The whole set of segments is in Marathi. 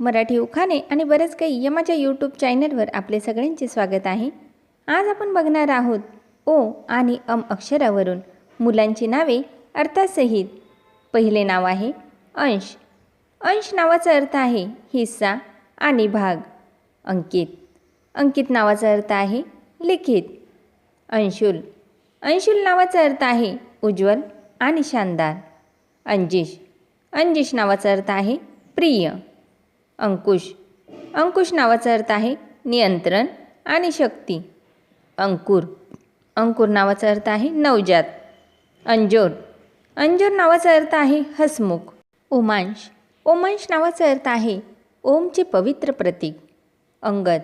मराठी उखाणे आणि बरेच काही या माझ्या यूट्यूब चॅनलवर आपले सगळ्यांचे स्वागत आहे. आज आपण बघणार आहोत ओ आणि अम अक्षरावरून. मुलांची नावे अर्थासहित. पहिले नाव आहे अंश. अंश नावाचा अर्थ आहे हिस्सा आणि भाग. अंकित. अंकित नावाचा अर्थ आहे लिखित. अंशुल. अंशुल नावाचा अर्थ आहे उज्ज्वल आणि शानदार. अंजिश. अंजिश नावाचा अर्थ आहे प्रिय. अंकुश. अंकुश नावाचा अर्थ आहे नियंत्रण आणि शक्ती. अंकुर. अंकुर नावाचा अर्थ आहे नवजात. अंजोर. अंजोर नावाचा अर्थ आहे हसमुख. ओमांश ओमांश नावाचा अर्थ आहे ओमचे पवित्र प्रतीक. अंगद.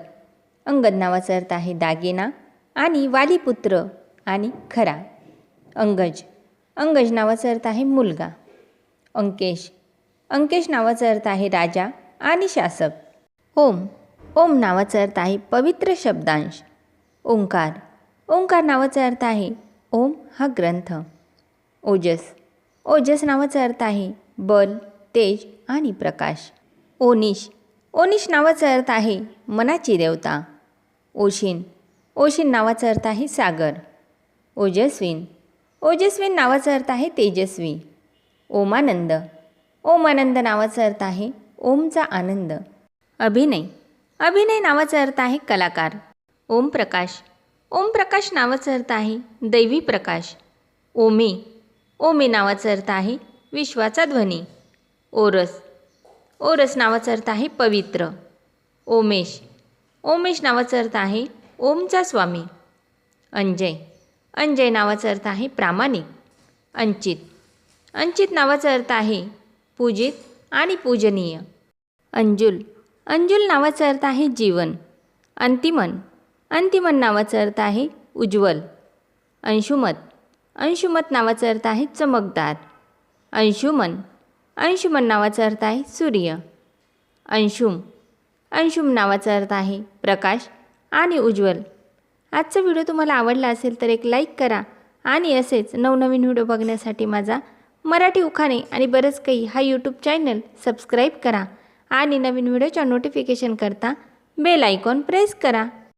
अंगद नावाचा अर्थ आहे दागिना आणि वालीपुत्र आणि खरा. अंगज. अंगज नावाचा अर्थ आहे मुलगा. अंकेश. अंकेश नावाचा अर्थ आहे राजा. आणि शासक. ओम. ओम नावाचा अर्थ आहे पवित्र शब्दांश. ओंकार. ओंकार नावाचा अर्थ आहे ओम हा ग्रंथ. ओजस. ओजस नावाचा अर्थ आहे बल तेज आणि प्रकाश. ओनिश. ओनिश नावाचा अर्थ आहे मनाची देवता. ओशिन. ओशिन नावाचा अर्थ आहे सागर. ओजस्विन. ओजस्विन नावाचा अर्थ आहे तेजस्वी. ओमानंद. ओमानंद नावाचा अर्थ आहे ओमचा आनंद. अभिनय. अभिनय नावाचा अर्थ आहे कलाकार. ओम प्रकाश. ओम प्रकाश नावाचा अर्थ आहे दैवी प्रकाश. ओमे. ओमे नावाचा अर्थ आहे विश्वाचा ध्वनी. ओरस. ओरस नावाचा अर्थ आहे पवित्र. ओमेश. ओमेश नावाचा अर्थ आहे ओमचा स्वामी. अंजय. अंजय नावाचा अर्थ आहे प्रामाणिक. अंचित. अंचित नावाचा अर्थ आहे पूजित आणि पूजनीय. अंजुल. अंजुल नावाचा अर्थ आहे जीवन. अंतिमन. अंतिमन नावाचा अर्थ आहे उज्ज्वल. अंशुमत. अंशुमत नावाचा अर्थ आहे चमकदार. अंशुमन. अंशुमन नावाचा अर्थ आहे सूर्य. अंशुम. अंशुम नावाचा अर्थ आहे प्रकाश आणि उज्ज्वल. आजचा व्हिडिओ तुम्हाला आवडला असेल तर एक लाईक करा आणि असेच नवनवीन व्हिडिओ बघण्यासाठी माझा मराठी उखाणे आणि बरंच काही हा यूट्यूब चॅनल सबस्क्राईब करा. आणि नवीन व्हिडिओच्या नोटिफिकेशन करता बेल आयकॉन प्रेस करा.